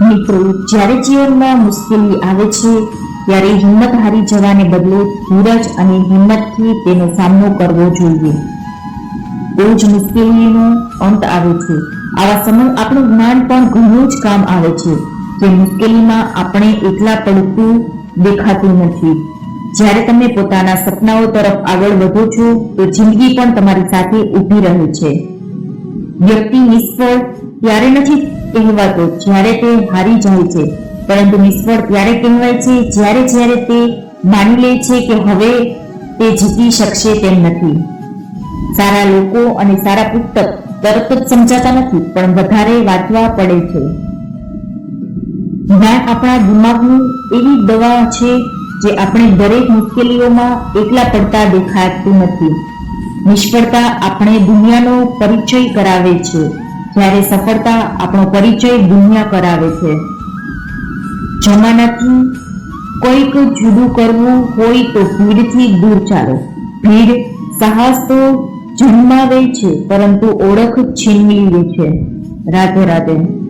મિત્રો જ્યારે જીવનમાં મુશ્કેલી આવે છે, ત્યારે હિંમત હારી જવાને બદલે ધીરજ અને હિંમતથી તેનો સામનો કરવો જોઈએ. બહુ જ મુશ્કેલીનો અંત આવે છે. આવા સમય આપણું જ્ઞાન પણ ઘણું જ કામ આવે છે કે મુશ્કેલીમાં આપણે એકલા પડતું દેખાતું નથી. જ્યારે તમે પોતાના સપનાઓ તરફ આગળ વધો છો, તો જિંદગી પણ તમારી સાથે ઊભી રહે છે. વ્યક્તિ નિષ્ફળ ત્યારે નથી કહેવાતો જ્યારે તે હારી જાય છે. પરંતુ નિષ્ફળ ત્યારે કહેવાય છે, જ્યારે જ્યારે તે માની લે છે કે હવે તે જીતી શકશે તેમ નથી. સારા લોકો અને સારા પુસ્તક તરત જ સમજાતા નથી, પણ વધારે વાંચવા પડે છે. જ્ઞાન આપણા દિમાગની એવી દવા છે જે આપણે દરેક મુશ્કેલીઓમાં એકલા પડતા દેખાતું નથી. નિષ્ફળતા આપણે દુનિયાનો પરિચય કરાવે છે. જ્યારે સફળતા આપણો પરિચય દુનિયા કરાવે છે. જમાનાથી કોઈક જુદું કરવું હોય તો ભીડથી દૂર ચાલો. ભીડ સાહસ તો જન્માવે છે, પરંતુ ઓળખ છીનવી લે છે. રાધે રાધે.